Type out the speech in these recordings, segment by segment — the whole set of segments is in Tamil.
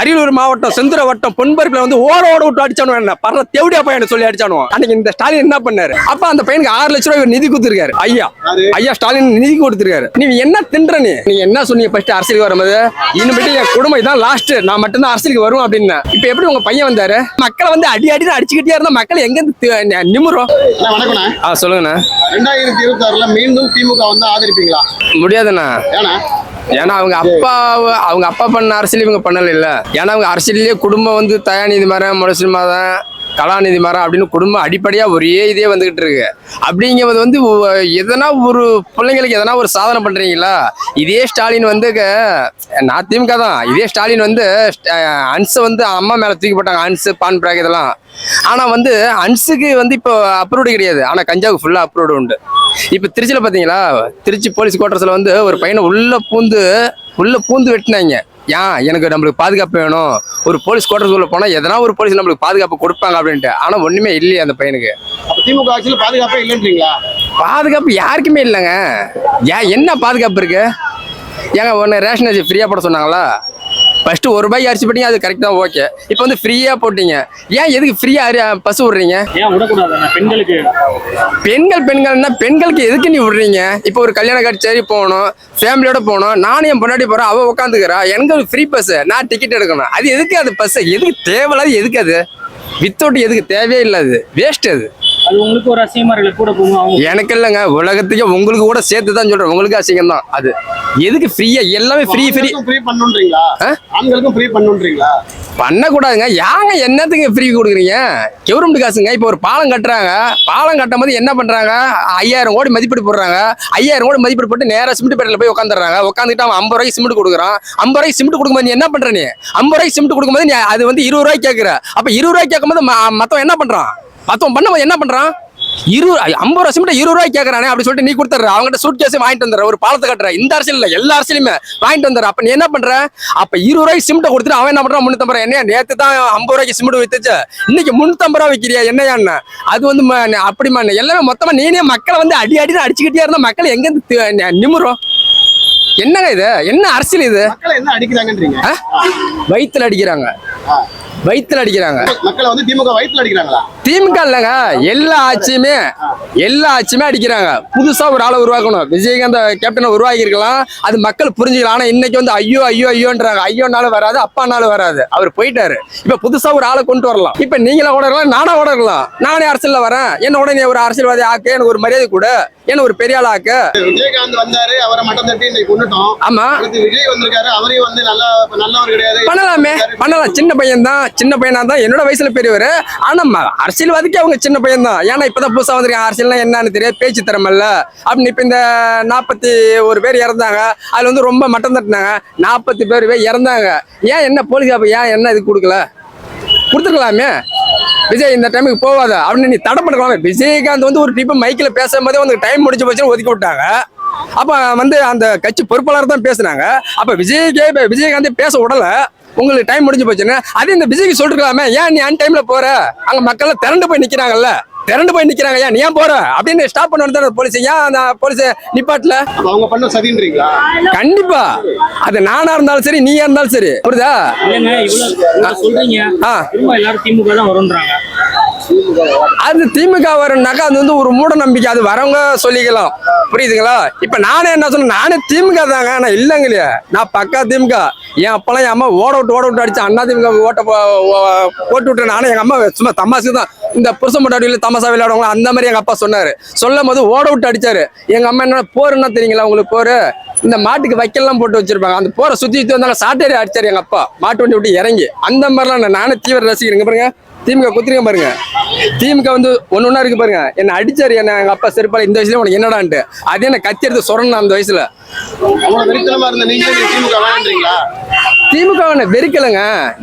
அரியலூர் மாவட்டம் செந்துர வட்டம் பொன்பருப்புல வந்து ஓட விட்டு அடிச்சானு என்ன பரல தேவடியா பையன் சொல்லி அடிச்சானு. அன்னைக்கு இந்த ஸ்டாலின் என்ன பண்ணாரு? அப்ப அந்த பையனுக்கு ஆறு லட்ச ரூபாய் நிதி கொடுத்திருக்காரு. ஐயா? ஐயா ஸ்டாலின் நிதி கொடுத்திருக்காரு. நீ என்ன தின்ற நீ? நீ என்ன சொன்னீங்க ஃபர்ஸ்ட் அரசியலுக்கு வரும்போது? இனிமேட்டு என் குடும்பம் இதான் லாஸ்ட் நான் மட்டும்தான் அரசியலுக்கு வருவேன் அப்படின்னு. இப்ப எப்படி உங்க பையன் வந்தாரு? மக்களை வந்து அடி அடி அடிச்சுக்கிட்டே இருந்தா மக்கள் எங்க நிமிரும்? ஆ சொல்லுங்கண்ணா. ரெண்டாயிரத்தி இருபத்தி ஆறுல மீண்டும் திமுக வந்து ஆதரிப்பீங்களா? முடியாதுண்ணா. ஏன்னா ஏன்னா அவங்க அப்பா அவங்க அப்பா பண்ண அரசியல் இவங்க பண்ணல இல்ல ஏன்னா அவங்க அரசியலே குடும்பம் வந்து தயாநிதி மரம் முரசு மாதம் கலாநிதி மரம் அப்படின்னு குடும்பம் அடிப்படையா ஒரே இதே வந்துகிட்டு இருக்கு. அப்படிங்கிறது வந்து எதனா ஒரு பிள்ளைங்களுக்கு எதனா ஒரு சாதனை பண்றீங்களா? இதே ஸ்டாலின் வந்து நான் திமுக தான். இதே ஸ்டாலின் வந்து அன்ஸ் வந்து அம்மா மேல தூக்கி போட்டாங்க. அன்ஸ் பான் பிராக் இதெல்லாம். ஆனா வந்து அன்ஸுக்கு வந்து இப்போ அப்ரூவ்டு கிடையாது. ஆனா கஞ்சாவுக்கு ஃபுல்லா அப்ரூவ்டு உண்டு. இப்போ திருச்சியில் பார்த்தீங்களா திருச்சி போலீஸ் குவார்டர்ஸில் வந்து ஒரு பையனை உள்ள பூந்து உள்ள பூந்து வெட்டினாங்க. ஏன்? எனக்கு நம்மளுக்கு பாதுகாப்பு வேணும். ஒரு போலீஸ் குவார்டர்ஸ் உள்ள போனால் எதனா ஒரு போலீஸ் நம்மளுக்கு பாதுகாப்பு கொடுப்பாங்க அப்படின்ட்டு. ஆனால் ஒன்றுமே இல்லையே அந்த பையனுக்கு. திமுக ஆட்சியில பாதுகாப்பே இல்லைன்றீங்களா? பாதுகாப்பு யாருக்குமே இல்லைங்க. ஏன்? என்ன பாதுகாப்பு இருக்கு? ஏங்க ஒன்று ரேஷன் அரிசி ஃப்ரீயாக போட சொன்னாங்களா? ஃபர்ஸ்ட் ஒரு ரூபாய்க்கு அரிசி போட்டீங்க அது கரெக்டாக ஓகே இப்போ வந்து ஃப்ரீயாக போட்டீங்க. ஏன் எதுக்கு ஃப்ரீயாக பசு விடுறீங்க? பெண்களுக்கு. பெண்கள் பெண்கள்னா பெண்களுக்கு எதுக்கு நீ விடுறீங்க? இப்போ ஒரு கல்யாண கச்சேரி போகணும் ஃபேமிலியோட போகணும். நானும் என் பொண்டாட்டி போறேன் அவ உட்காந்துக்கிறா எனக்கு ஒரு ஃப்ரீ பஸ் நான் டிக்கெட் எடுக்கணும். அது எதுக்கு அது பஸ்? எதுக்கு தேவையில்லாத எதுக்கு அது? வித்தவுட் எதுக்கு? தேவையே இல்லை அது வேஸ்ட் அது. அது உங்களுக்கு ஒரு அசிங்கமா கூட போகும் எனக்கு இல்லைங்க உலகத்துக்கே உங்களுக்கு கூட சேர்த்து தான் சொல்றேன். உங்களுக்கு அசிங்கம் தான் அது. எதுக்கு ஃப்ரீயா எல்லாமே ஃப்ரீ ஃப்ரீ ஃப்ரீ பண்ணுன்றீங்களா? ஆண்களுக்கும் ஃப்ரீ பண்ணுன்றீங்களா? பண்ணக்கூடாதுங்க. யாங்க என்னத்துக்கு ஃப்ரீ கொடுக்குறீங்க? கவர்மெண்ட் காசுங்க. இப்போ ஒரு பாலம் கட்டுறாங்க. பாலம் கட்டும் போது என்ன பண்றாங்க? ஐயாயிரம் கோடி மதிப்பீடு போடுறாங்க. ஐயாயிரம் கோடி மதிப்பீடு போட்டு நேரா சிமெண்ட் பேட்டில் போய் உட்காந்துறாங்க உட்காந்துட்டு அவன் ஐம்பது ரூபாய்க்கு சிமெண்ட் கொடுக்குறான். ஐம்பது ரூபாய்க்கு சிமெண்ட் கொடுக்கும்போது நீ என்ன பண்ற நீ? ஐம்பது ரூபாய்க்கு சிமெண்ட் கொடுக்கும்போது நீ அது வந்து இருபது ரூபாய்க்கு கேட்குற அப்ப இருபது ரூபாய்க்கு கேட்கும்போது ம- மத்தவன் என்ன பண்றான்? மத்தவன் பண்ணும்போது என்ன பண்றான்? இருபது ஐம்பது ரூபா சிமெண்ட் இருபது ரூபாய்க்கு கேட்கறானே அப்படி சொல்லிட்டு நீ கொடுத்துற அவங்ககிட்ட சூட் கேஸ் வாங்கிட்டு வந்துடுற. ஒரு பாலத்தை கட்டுற. இந்த அரசியல் இல்ல. எல்லா அரசியலுமே வாங்கிட்டு வந்துடுற. அப்ப நீ என்ன பண்ற? அப்ப இருபது ரூபாய்க்கு சிமெண்ட் கொடுத்துட்டு அவன் என்ன பண்றான்? முன்னூத்தம்பது ரூபாய் என்ன நேத்து தான் ஐம்பது ரூபாய்க்கு சிமெண்ட் வித்துச்சு. இன்னைக்கு முன்னூத்தம்பது ரூபா விற்கிறியா என்ன? அது வந்து அப்படிமா எல்லாமே மொத்தமா நீனே மக்களை வந்து அடி அடி அடிச்சுக்கிட்டே இருந்தா மக்கள் எங்க நிமிரும்? என்னங்க இது? என்ன அரசியல் இது? மக்களை என்ன அடிக்கிறாங்கன்றீங்க? ஆ? வயித்துல அடிக்கிறாங்க. ஆ. வயித்துல அடிக்கிறாங்க. மக்களை வந்து திமுக வயித்துல அடிக்கிறாங்களா? திமுக இல்லைங்க. எல்லா ஆட்சியுமே எல்லா ஆட்சியுமே அடிக்கிறாங்க. புதுசா ஒரு ஆளை உருவாக்கணும். விஜயகாந்த் கேப்டனை உருவாக்கி இருக்கலாம் அது மக்கள் புரிஞ்சுக்கலாம். ஆனா இன்னைக்கு வந்து ஐயோ ஐயோ ஐயோன்றாங்க. ஐயோனாலும் வராது அப்பானாலும் வராது. அவர் போயிட்டாரு. இப்ப புதுசா ஒரு ஆளை கொண்டு வரலாம். இப்ப நீங்களா கூட இருக்கலாம் நானா கூட இருக்கலாம் நானே அரசியல்ல வரேன். என்ன உடனே ஒரு அரசியல்வாதி ஆக்கு எனக்கு ஒரு மரியாதை கூட. என்ன ஒரு பெரிய ஆள் ஆக்கு. விஜயகாந்த் வந்தாரு அவரை மட்டம் தட்டி இன்னைக்கு கொண்டுட்டோம். ஆமா. அடுத்து விஜய் வந்திருக்காரு. அவரையும் வந்து நல்ல நல்லவர் கிடையாது. பண்ணலாமே. பண்ணலாம். சின்ன பையன் தான் சின்ன பையனா தான் என்னோட வயசுல பெரியவர். ஆனா அரசியல்வாதிக்கு அவங்க சின்ன பையன் தான் ஏன்னா இப்பதான் புதுசா வந்திருக்காங்க. அரசியல்னா என்னன்னு தெரியாது. பேச்சு திறமல்ல. அப்படின்னு இப்ப இந்த நாற்பத்தி ஒரு பேர் இறந்தாங்க. அதுல வந்து ரொம்ப மட்டம் தட்டினாங்க. நாற்பத்தி பேர் பேர் இறந்தாங்க. ஏன் என்ன போலீஸ் ஏன் என்ன இது கொடுக்கல? கொடுத்துருக்கலாமே. விஜய் இந்த டைமுக்கு போவாத. அப்படின்னு நீ தடை பண்ணலாமே விஜயகாந்த் வந்து ஒரு டிப்பு மைக்கில் பேசும்போதே வந்து டைம் முடிஞ்சு போச்சுன்னு ஒதுக்கி விட்டாங்க. அப்ப வந்து அந்த கட்சி பொறுப்பாளர் தான் பேசுனாங்க. அப்ப விஜய்க்கே விஜயகாந்தே பேச விடல உங்களுக்கு டைம் முடிஞ்சு போச்சுன்னு அது இந்த விஜய்க்கு சொல்லிருக்கலாமே. ஏன் நீ அன் டைம்ல போற? அங்க மக்கள் திரண்டு போய் நிக்கிறாங்கல்ல. திரண்டு போய் நிக்கிறாங்க. ஏன் நீ ஏன் போற? அப்படின்னு ஸ்டாப் பண்ண வேண்டியது போலீஸ் ஏன் அந்த போலீஸ் நிப்பாட்டல? அப்ப அவங்க பண்ண சதின்றீங்களா கண்டிப்பா. அது நானா இருந்தாலும் சரி நீயா இருந்தாலும் சரி. புரியுதா? சொல்றீங்க. திரும்ப எல்லாரும் திமுக தான் வரும்ன்றாங்க. அது திமுக வரும்னாக்கா அது வந்து ஒரு மூட நம்பிக்கை. அது வரவங்க சொல்லிக்கலாம். புரியுதுங்களா? இப்ப நானே என்ன சொன்னேன்? நானே திமுக தாங்க. நான் இல்லைங்க இல்லையா நான் பக்கா திமுக. என் அப்பெல்லாம் என் அம்மா ஓட விட்டு ஓட விட்டு அடிச்சு அண்ணா திமுக ஓட்ட போட்டு விட்டு நானும் எங்க அம்மா சும்மா தமாசுக்கு தான் இந்த புருஷன் முட்டாடியில் தமாசா விளையாடுவாங்க அந்த மாதிரி எங்கள் அப்பா சொன்னார். சொல்லும் போது ஓட விட்டு அடித்தார் எங்கள் அம்மா என்ன போருன்னா தெரியுங்களா உங்களுக்கு போர்? இந்த மாட்டுக்கு வைக்கல்லாம் போட்டு வச்சிருப்பாங்க. அந்த போரை சுற்றி சுற்றி வந்தாங்க சாட்டேரி அடித்தார் எங்கள் அப்பா. மாட்டு வண்டி விட்டு இறங்கி. அந்த மாதிரிலாம் நான் நானே தீவிர ரசிக்கிறேங்க பாருங்க. திமுக குத்துறீங்க பாருங்க. திமுக வந்து ஒன்று ஒன்றா இருக்கு பாருங்க. என்ன அடிச்சார். என்ன எங்கள் அப்பா செருப்பால இந்த வயசுல உனக்கு என்னடான்ட்டு. அதே என்ன கத்தி எடுத்து சொரணும் அந்த வயசுல. திமுக வெறுக்கலைங்க.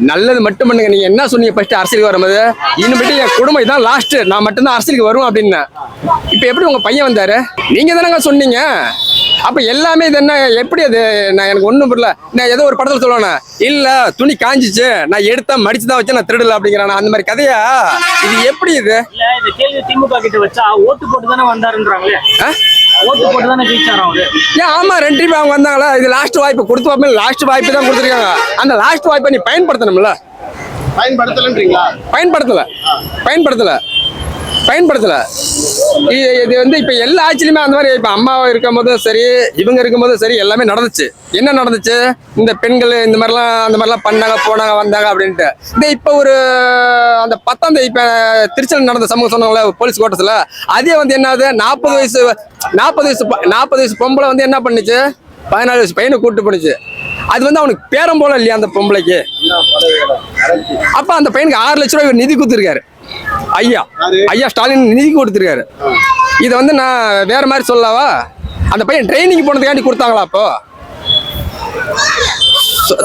நல்லது மட்டும் பண்ணுங்க. நீங்க என்ன சொன்னீங்க? ஃபர்ஸ்ட் அரசியலுக்கு வரும்போது இனிமேட்டு என் குடும்பம் இதான் லாஸ்ட் நான் மட்டும்தான் அரசியலுக்கு வருவேன் அப்படின்னு இப்ப எப்படி உங்க பையன் வந்தாரு? நீங்க தானங்க சொன்னீங்க. அப்ப எல்லாமே இது என்ன? எப்படி அது? நான் எனக்கு ஒண்ணும் புரியல. நான் ஏதோ ஒரு படத்துல சொல்லுவேன் இல்ல துணி காஞ்சிச்சு. நான் எடுத்தா மடிச்சு தான் வச்சு நான் திருடல அப்படிங்கிறான். அந்த மாதிரி கதையா? இது எப்படி இது? திமுக கிட்ட வச்சா ஓட்டு போட்டு தானே வந்தாருன்றாங்களே. ஆ? ஓட்டு போட்டு தானே ஜெயிச்சாரா அவரு ஏன் ஆமா ரெண்டு ட்ரிப் அவங்க வந்தாங்களா? இது லாஸ்ட் வாய்ப்பு கொடுத்து பார்ப்போம். லாஸ்ட் வாய்ப்பு தான் கொடுத்துருக்காங்க. அந்த லாஸ்ட் வாய்ப்பை நீ பயன்படுத்தணும்ல. பயன்படுத்தலன்றீங்களா? பயன்படுத்தல. பயன்படுத்தல. பயன்படுத்தல. இது வந்து இப்போ எல்லா ஆட்சியிலுமே அந்த மாதிரி இப்போ அம்மா இருக்கும் போதும் சரி இவங்க இருக்கும்போதும் சரி எல்லாமே நடந்துச்சு. என்ன நடந்துச்சு? இந்த பெண்கள் இந்த மாதிரிலாம் அந்த மாதிரிலாம் பண்ணாங்க போனாங்க வந்தாங்க அப்படின்ட்டு. இந்த இப்போ ஒரு அந்த பத்தாம் தேதி இப்ப திருச்செல் நடந்த சமூகம் சொன்னாங்களே போலீஸ் கோட்டத்தில். அதே வந்து என்னது? நாற்பது வயசு நாற்பது வயசு ப- நாற்பது வயசு பொம்பளை வந்து என்ன பண்ணுச்சு? பதினாலு வயசு பையனை கூட்டு போனுச்சு அது வந்து அவனுக்கு பேரம் போல இல்லையா அந்த பொம்பளைக்கு? அப்ப அந்த பையனுக்கு ஆறு லட்ச ரூபாய் நிதி கொடுத்துருக்காரு. ஐயா? ஐயா ஸ்டாலின் நிதி கொடுத்துருக்காரு. இதை வந்து நான் வேற மாதிரி சொல்லவா? அந்த பையன் ட்ரைனிங் போனதுக்காண்டி கொடுத்தாங்களா அப்போ?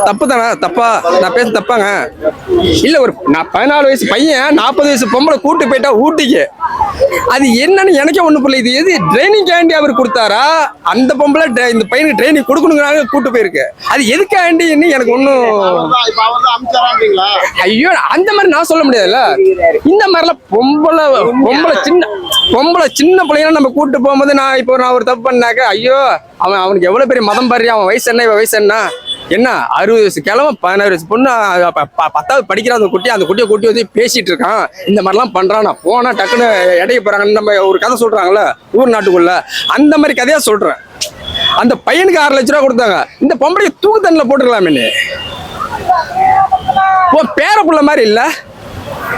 தப்பு தானே? தப்பா? நான் பேச தப்பாங்க? இல்ல ஒரு நான் பதினாலு வயசு பையன் நாற்பது வயசு பொம்பளை கூட்டு போயிட்டா ஊட்டிக்கு. அது என்னன்னு எனக்கே ஒண்ணு புரியல. இது எது ட்ரைனிங் கேண்டி அவர் கொடுத்தாரா? அந்த பொம்பளை இந்த பையனுக்கு ட்ரைனிங் கொடுக்கணுங்கிறாங்க கூட்டு போயிருக்கு. அது எதுக்காண்டின்னு எனக்கு ஒன்றும் ஐயோ அந்த மாதிரி நான் சொல்ல முடியாதுல்ல. இந்த மாதிரிலாம் பொம்பளை பொம்பளை சின்ன பொம்பளை சின்ன பிள்ளைங்க நம்ம கூட்டு போகும்போது நான் இப்போ நான் ஒரு தப்பு பண்ணாக்க ஐயோ அவன் அவனுக்கு எவ்வளவு பெரிய மதம் பாரு அவன் வயசு என்ன இவன் வயசு என்ன? என்ன அறுபது வயசு கிழமை பதினாறு வயசு பொண்ணு ப- ப- பத்தாவது படிக்கிற அந்த குட்டி அந்த குட்டியை கூட்டி வந்து பேசிட்டு இருக்கான். இந்த மாதிரிலாம் பண்றான். நான் போனா டக்குன்னு இடைய போறாங்கன்னு நம்ம ஒரு கதை சொல்றாங்கல்ல ஊர் நாட்டுக்குள்ள அந்த மாதிரி கதையா சொல்றேன். அந்த பையனுக்கு ஆறு லட்ச ரூபா கொடுத்தாங்க. இந்த பொம்பளை தூக்கு தண்ணில் போட்டுக்கலாமே உன் பேர மாதிரி இல்ல.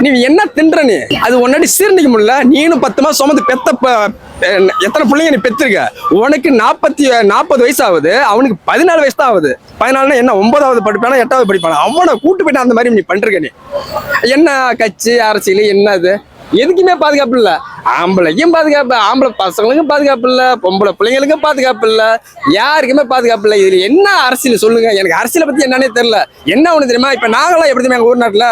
நீ என்ன தின்ற நீ? அது உன்னாடி சீர்ணிக்க முடியல. நீனும் பத்து மாசம் சுமந்து பெத்த ப- எத்தனை பிள்ளைங்க நீ பெற்றிருக்க? உனக்கு நாற்பத்தி நாற்பது வயசு ஆகுது. அவனுக்கு பதினாலு வயசு தான் ஆகுது. பதினாலுனா என்ன ஒன்பதாவது படிப்பானா எட்டாவது படிப்பானா? அவனை கூட்டு போயிட்டு அந்த மாதிரி நீ பண்ணிருக்க நீ. என்ன கட்சி அரசியல் என்ன இது எதுக்குமே பாதுகாப்பு இல்லை. ஆம்பளைக்கும் பாதுகாப்பு ஆம்பளை பசங்களுக்கும் பாதுகாப்பு இல்லை பொம்பளை பிள்ளைங்களுக்கும் பாதுகாப்பு இல்லை யாருக்குமே பாதுகாப்பு இல்லை. இதில் என்ன அரசியல் சொல்லுங்க? எனக்கு அரசியலை பற்றி என்னன்னே தெரில என்ன ஒன்று தெரியுமா? இப்போ நாங்களாம் எப்படி தெரியுமா எங்கள் ஊர் நாட்டில்?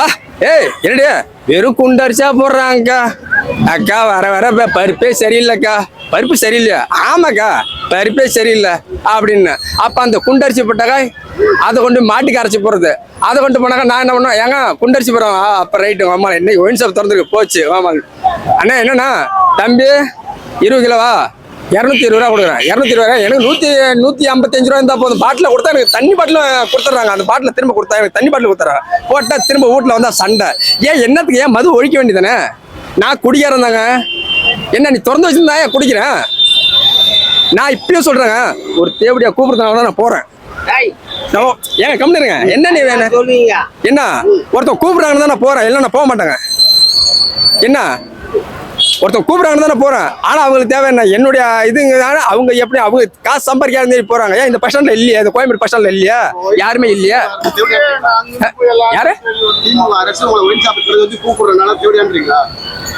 ஆ ஏய் என்னடி வெறும் குண்டரிச்சா போடுறாங்கக்கா. அக்கா வர வர பருப்பே சரியில்லைக்கா. பருப்பு சரியில்லையா? ஆமாக்கா பருப்பே சரியில்லை அப்படின்னு. அப்ப அந்த குண்டரிசி போட்டாக்கா அதை கொண்டு மாட்டுக்கு அரைச்சி போடுறது. அதை கொண்டு போனாக்கா நான் என்ன பண்ணுவேன்? ஏங்க குண்டரிசி போடுறோம். ஆ அப்ப ரைட்டு ஆமா என்ன ஒயின் ஷாப் திறந்துருக்கு. போச்சு ஆமாங்க அண்ணா என்னண்ணா? தம்பி இருபது கிலோவா? இரநூத்தி இருபது ரூபா கொடுக்குறேன். இரநூத்தி இருபது ரூபா எனக்கு நூற்றி நூற்றி ஐம்பத்தஞ்சு ரூபா இருந்தால் போதும். பாட்டில் கொடுத்தா எனக்கு தண்ணி பாட்டில் கொடுத்துட்றாங்க. அந்த பாட்டில் திரும்ப கொடுத்தா எனக்கு தண்ணி பாட்டில் கொடுத்துறாங்க போட்டால் திரும்ப வீட்டில் வந்தால் சண்டை. ஏன் என்னத்துக்கு ஏன் மது ஒழிக்க வேண்டியதானே நான் குடிக்காரன் தாங்க. என்ன நீ திறந்து வச்சிருந்தா ஏன் குடிக்கிறேன்? நான் இப்பயும் சொல்றேங்க. ஒரு தேவடியா கூப்பிடுறதுனால தான் நான் போறேன். ஏங்க கம்மிடுங்க என்ன நீ வேணும் என்ன? ஒருத்தன் கூப்பிடுறாங்கன்னு தான் நான் போறேன். இல்லை நான் போக மாட்டேங்க. என்ன? ஒருத்தர் கூப்பிடுறாங்கன்னு தானே போகிறேன் போறேன். ஆனா அவங்களுக்கு தேவை என்ன? என்னுடைய இதுங்க அவங்க எப்படி அவங்க காசு சம்பாதிக்காத தேடி போறாங்க. ஏன் இந்த பஸ் ஸ்டாண்ட்ல இல்லையா? இந்த கோயம்பேடு பஸ் இல்லையா? யாருமே இல்லையா? யாரு?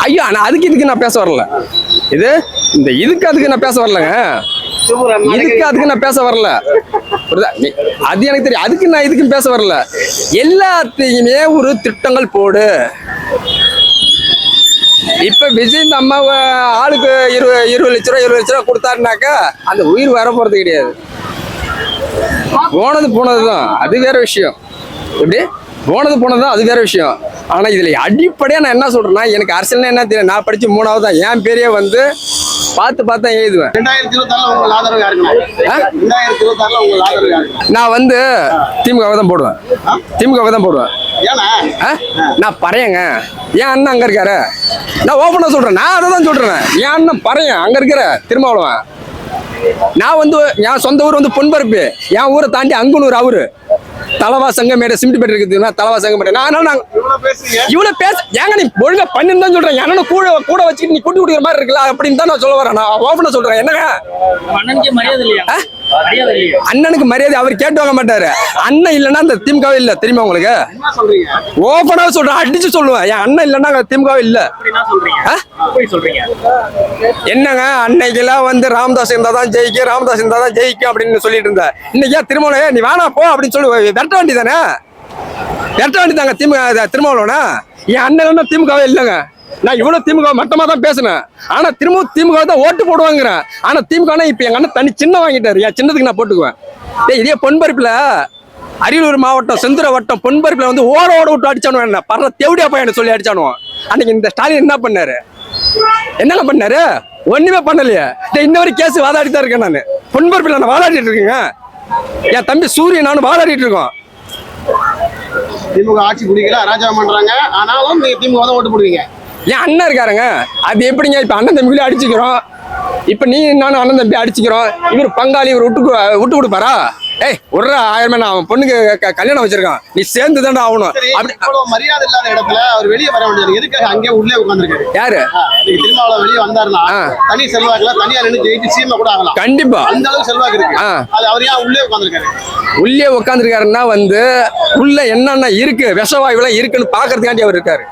ஐயோ ஆனால் அதுக்கு இதுக்கு நான் பேச வரல. இது இந்த இதுக்கு அதுக்கு நான் பேச வரலங்க. இதுக்கு அதுக்கு நான் பேச வரல. அது எனக்கு தெரியும். அதுக்கு நான் இதுக்கும் பேச வரல. எல்லாத்தையுமே ஒரு திட்டங்கள் போடு. இப்போ விஜய் இந்த அம்மா ஆளுக்கு இருபது இருபது லட்ச ரூபா இருபது லட்ச ரூபா கொடுத்தாருனாக்கா அந்த உயிர் வர போகிறது கிடையாது. போனது போனதுதான் அது வேற விஷயம். எப்படி? போனது போனது தான் அது வேற விஷயம். ஆனால் இதில் அடிப்படையாக நான் என்ன சொல்கிறேன்னா எனக்கு அரசியல்னா என்ன தெரியும்? நான் படித்து மூணாவது தான் என் பேரையே வந்து பார்த்து பார்த்து எழுதுவேன். ரெண்டாயிரத்தி ஆதரவு ஆதரவு நான் வந்து திமுகவை தான் போடுவேன். திமுகவை தான் போடுவேன்? நான் பறையங்க. என் அண்ணன் அங்க இருக்காரு. நான் ஓப்பனா சொல்றேன். நான் அதை தான் சொல்றேன். என் அண்ணன் பறையன். அங்க இருக்கிற திருமாவளவன். நான் வந்து என் சொந்த ஊர் வந்து பொன்பரப்பு. என் ஊரை தாண்டி அங்குனூர் அவரு. தலவா சங்கமேட சிமெண்ட் பேட்டை இருக்குதுன்னா தலவா சங்கமேட நான் அதனால நான் இவ்வளவு பேசுறீங்க? இவ்வளவு பேச ஏங்க நீ ஒழுங்கா பண்ணுன்னு தான் சொல்றேன் என்ன கூட கூட வச்சுட்டு நீ கூட்டி குடிக்கிற மாதிரி இருக்குல்ல? அப்படின்னு தான் நான் சொல்ல வரேன். நான் ஓப்பனா சொல்றேன். என்னங்க? அண்ணனுக்கே மரியாதை அவர் கேட்டு வாங்க மாட்டாரு. அண்ணன் இல்லைன்னா அந்த திமுகவே இல்ல தெரியுமா உங்களுக்கு? ஓப்பனா சொல்றேன் அடிச்சு சொல்லுவேன். என் அண்ணன் இல்லைன்னா திமுகவே இல்ல. என்னங்க அன்னைக்கெல்லாம் வந்து ராமதாஸ் இருந்தா தான் ஜெயிக்கும் ராமதாஸ் இருந்தா தான் ஜெயிக்கும் அப்படின்னு சொல்லிட்டு இருந்தேன் இன்னைக்கு திருமலை நீ வேணா போ அப்படின்னு சொல்லி விரட்ட வேண்டியதானே? விரட்ட வேண்டியதாங்க திமுக திருமாவளவனா? என் அண்ணன் திமுகவே இல்லைங்க. நான் இவ்வளவு திமுக மட்டமா தான் பேசினேன். ஆனா திரும்ப திமுக தான் ஓட்டு போடுவாங்கிறேன். ஆனா திமுக இப்ப எங்க அண்ணன் தனி சின்ன வாங்கிட்டாரு. என் சின்னதுக்கு நான் போட்டுக்குவேன். டேய் இதே பொன்பருப்புல அரியலூர் மாவட்டம் செந்துர வட்டம் பொன்பருப்புல வந்து ஓட ஓட விட்டு அடிச்சானு என்ன? பரல தேவடியா பையனை சொல்லி அடிச்சானுவோம் அன்னைக்கு இந்த ஸ்டாலின் என்ன பண்ணாரு? என்னங்க பண்ணாரு? ஒண்ணுமே பண்ணலையே. டேய், இன்ன வரைக்கும் கேஸ் வாதாடி தான் இருக்கேன் நான். பொன்பரப்பில் நான் வாதாடிட்டு இருக்கேங்க. என் தம்பி சூரியன் நானும் வாதாடிட்டு இருக்கோம். திமுக ஆட்சி பிடிக்கல அராஜகம் பண்றாங்க. ஆனாலும் நீங்க திமுக தான் ஓட்டு போடுவீங்க. என் அண்ணன் இருக்காருங்க. அது எப்படிங்க இப்ப அண்ணன் தம்பிகளே அடிச்சுக்கிறோம்? இப்ப நீ நானும் அண்ணன் தம்பி அடிச்சுக்கிறோம். இவர் பங்காளி இவர் விட்டு விட்டு கொடுப்பாரா? ஏய் ஒரு ஆயிரம் நான் அவன் பொண்ணுக்கு கல்யாணம் வச்சிருக்கான். நீ சேர்ந்து தானே ஆகணும். அப்படி மரியாதை இல்லாத இடத்துல அவர் வெளியே வர வேண்டியது எதுக்காக அங்கேயே உள்ளே உட்காந்துருக்காரு யாரு? நீங்க திருமாவளவன் வெளியே வந்தாருன்னா. தனி செல்வாக்குல தனியா நின்று ஜெயிச்சு சீமை கூட ஆகலாம். கண்டிப்பா. அந்த அளவுக்கு செல்வாக்கு இருக்கு. அது அவர் ஏன் உள்ளே உட்காந்துருக்காரு உள்ளே உட்காந்துருக்காருன்னா வந்து உள்ள என்னென்ன இருக்கு? விஷவாயுலாம் இருக்குன்னு பாக்குறதுக்காண்டி அவர் இருக்காரு.